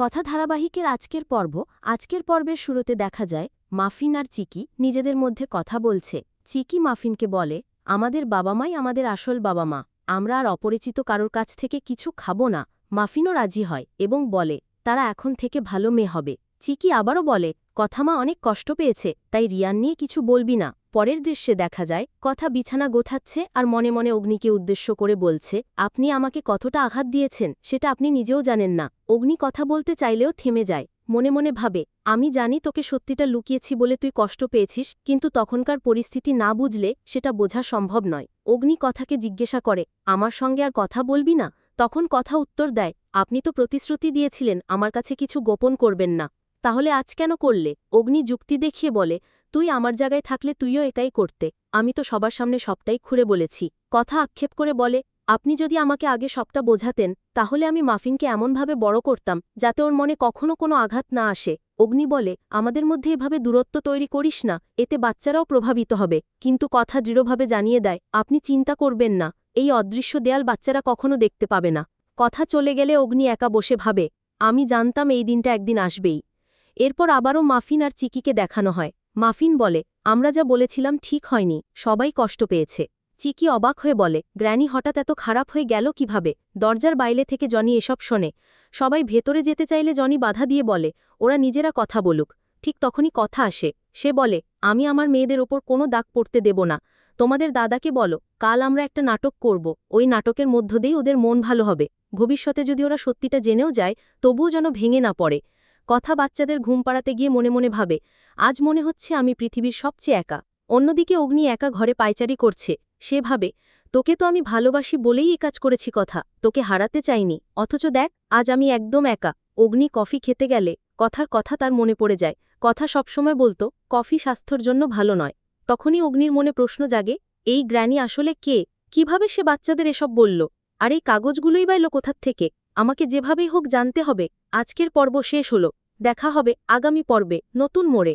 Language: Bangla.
কথা ধারাবাহিকের আজকের পর্ব, আজকের পর্বের শুরুতে দেখা যায়, মাফিন আর চিকি নিজেদের মধ্যে কথা বলছে। চিকি মাফিনকে বলে, আমাদের বাবা মাই আমাদের আসল বাবা মা আমরা আর অপরিচিত কারোর কাছ থেকে কিছু খাব না। মাফিনও রাজি হয় এবং বলে, তারা এখন থেকে ভালো মেয়ে হবে। চিকি আবারও বলে কথামা অনেক কষ্ট পেয়েছে, তাই রিয়ান নিয়ে কিছু বলবি না। পরের দৃশ্যে দেখা যায়, কথা বিছানা গোথাচ্ছে আর মনে মনে অগ্নিকে উদ্দেশ্য করে বলছে, আপনি আমাকে কতটা আঘাত দিয়েছেন, সেটা আপনি নিজেও জানেন না। অগ্নি কথা বলতে চাইলেও থেমে যায়, মনে মনে ভাবে, আমি জানি তোকে সত্যিটা লুকিয়েছি বলে তুই কষ্ট পেয়েছিস, কিন্তু তখনকার পরিস্থিতি না বুঝলে সেটা বোঝা সম্ভব নয়। অগ্নি কথাকে জিজ্ঞাসা করে, আমার সঙ্গে আর কথা বলবি না? তখন কথা উত্তর দেয়, আপনি তো প্রতিশ্রুতি দিয়েছিলেন, আমার কাছে কিছু গোপন করবেন না। তাহলে আজ কেন করলে? অগ্নি যুক্তি দেখিয়ে বলে, তুই আমার জায়গায় থাকলে তুইও এটাই করতে। আমি তো সবার সামনে সবটাই খুঁড়ে বলেছি। কথা আক্ষেপ করে বলে, আপনি যদি আমাকে আগে সবটা বোঝাতেন, তাহলে আমি মাফিনকে এমনভাবে বড় করতাম, যাতে ওর মনে কখনো কোনো আঘাত না আসে। অগ্নি বলে, আমাদের মধ্যে এভাবে দূরত্ব তৈরি করিস না, এতে বাচ্চারাও প্রভাবিত হবে। কিন্তু কথা দৃঢ়ভাবে জানিয়ে দেয়, আপনি চিন্তা করবেন না, এই অদৃশ্য দেয়াল বাচ্চারা কখনো দেখতে পাবে না। কথা চলে গেলে অগ্নি একা বসে ভাবে, আমি জানতাম এই দিনটা একদিন আসবেই। এরপর আবারও মাফিন আর চিকিকে দেখানো হয়। মাফিন বলে, আমরা যা বলেছিলাম ঠিক হয়নি, সবাই কষ্ট পেয়েছে। চিকি অবাক হয়ে বলে, গ্র্যানি হঠাৎ এত খারাপ হয়ে গেল কীভাবে? দরজার বাইরে থেকে জনি এসব শোনে। সবাই ভেতরে যেতে চাইলে জনি বাধা দিয়ে বলে, ওরা নিজেরা কথা বলুক। ঠিক তখনই কথা আসে। সে বলে, আমি আমার মেয়েদের ওপর কোনো দাগ পড়তে দেব না। তোমাদের দাদাকে বলো, কাল আমরা একটা নাটক করব। ওই নাটকের মধ্য দিয়েই ওদের মন ভালো হবে। ভবিষ্যতে যদি ওরা সত্যিটা জেনেও যায়, তবুও যেন ভেঙে না পড়ে। কথা বাচ্চাদের ঘুম পাড়াতে গিয়ে মনে মনে ভাবে, আজ মনে হচ্ছে আমি পৃথিবীর সবচেয়ে একা। অন্যদিকে অগ্নি একা ঘরে পাইচারি করছে। সে ভাবে, তোকে তো আমি ভালোবাসি বলেই এই কাজ করেছি কথা, তোকে হারাতে চাইনি। অথচ দেখ, আজ আমি একদম একা। অগ্নি কফি খেতে গেলে কথার কথা তার মনে পড়ে যায়। কথা সবসময় বলতো, কফি স্বাস্থ্যর জন্য ভালো নয়। তখনই অগ্নির মনে প্রশ্ন জাগে, এই গ্র্যানি আসলে কে? কীভাবে সে বাচ্চাদের এসব বলল? আর এই কাগজগুলোই বাইল কোথার থেকে? আমাকে যেভাবেই হোক জানতে হবে, আজকের পর্ব শেষ হলো, দেখা হবে আগামী পর্বে, নতুন মোড়ে।